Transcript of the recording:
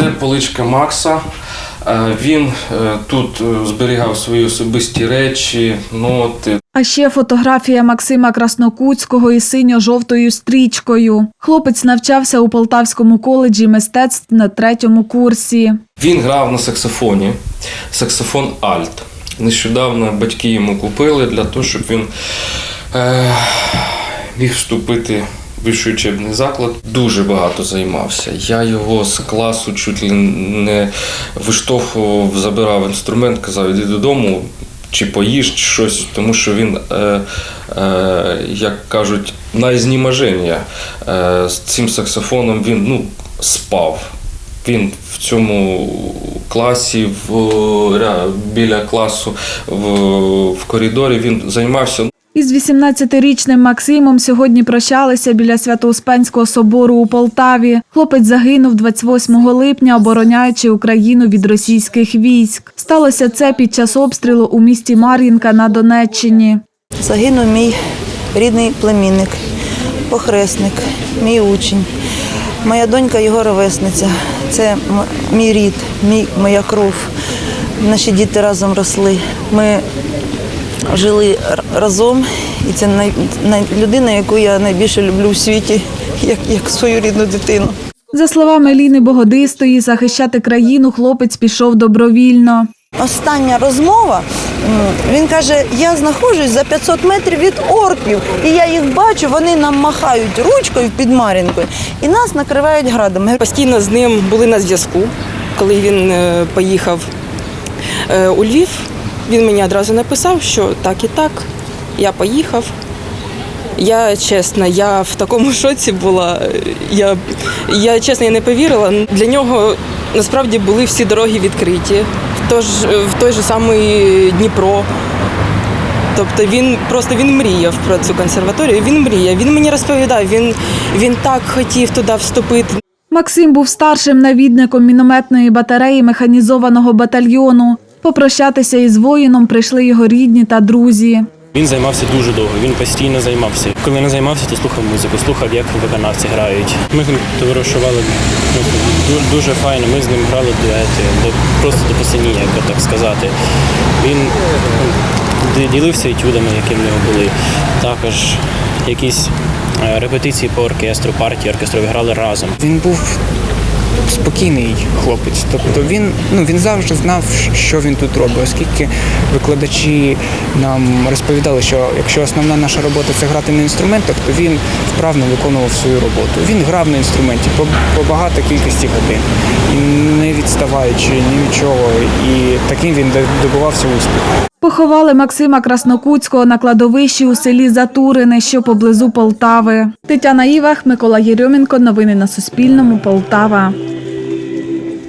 Це поличка Макса. Е, Він е, тут е, зберігав свої особисті речі, ноти. А ще фотографія Максима Краснокутського із синьо-жовтою стрічкою. Хлопець навчався у Полтавському коледжі мистецтв на третьому курсі. Він грав на саксофоні, саксофон Альт. Нещодавно батьки йому купили для того, щоб він е, міг вступити вищий учебний заклад. Дуже багато займався. Я його з класу чуть ли не виштовхував, забирав інструмент, казав, іди додому. Чи поїж, чи щось, тому що він, е, е, як кажуть, на знімаження е, з цим саксофоном він ну, спав. Він в цьому класі, в, біля класу, в, в коридорі він займався. Із 18-річним Максимом сьогодні прощалися біля Свято-Успенського собору у Полтаві. Хлопець загинув 28 липня, обороняючи Україну від російських військ. Сталося це під час обстрілу у місті Мар'їнка на Донеччині. Загинув мій рідний племінник, похресник, мій учень. Моя донька його ровесниця. Це мій рід, мій, моя кров. Наші діти разом росли. Ми жили разом, і це най, най, людина, яку я найбільше люблю в світі, як, як свою рідну дитину. За словами Ліни Богодистої, захищати країну хлопець пішов добровільно. Остання розмова. Він каже: я знаходжусь за 500 метрів від орків, і я їх бачу, вони нам махають ручкою під Мар'їнкою, і нас накривають градом. Постійно з ним були на зв'язку, коли він е, поїхав е, у Львів. Він мені одразу написав, що так і так, я поїхав. Я чесно, я в такому шоці була. Я, я чесно я не повірила. Для нього насправді були всі дороги відкриті. Тож в той же самий Дніпро. Тобто він просто він мріяв про цю консерваторію. Він мріяв. Він мені розповідав. Він, він так хотів туди вступити. Максим був старшим навідником мінометної батареї механізованого батальйону. Попрощатися із воїном прийшли його рідні та друзі. Він займався дуже довго, він постійно займався. Коли не займався, то слухав музику, слухав, як виконавці грають. Ми з ним товаришували ну, дуже файно. Ми з ним грали дуети, до, просто до посиніння, як би так сказати. Він ну, ділився етюдами, які в нього були. Також якісь е, репетиції по оркестру, партії оркестрові грали разом. Він був спокійний хлопець. Тобто він, ну, він завжди знав, що він тут робить, оскільки викладачі нам розповідали, що якщо основна наша робота це грати на інструментах, то він вправно виконував свою роботу. Він грав на інструменті по, по багато кількості годин, і не відставаючи ні від чого. І таким він добувався успіху. Поховали Максима Краснокутського на кладовищі у селі Затурине, що поблизу Полтави. Тетяна Івах, Микола Єрьомінко. Новини на Суспільному. Полтава.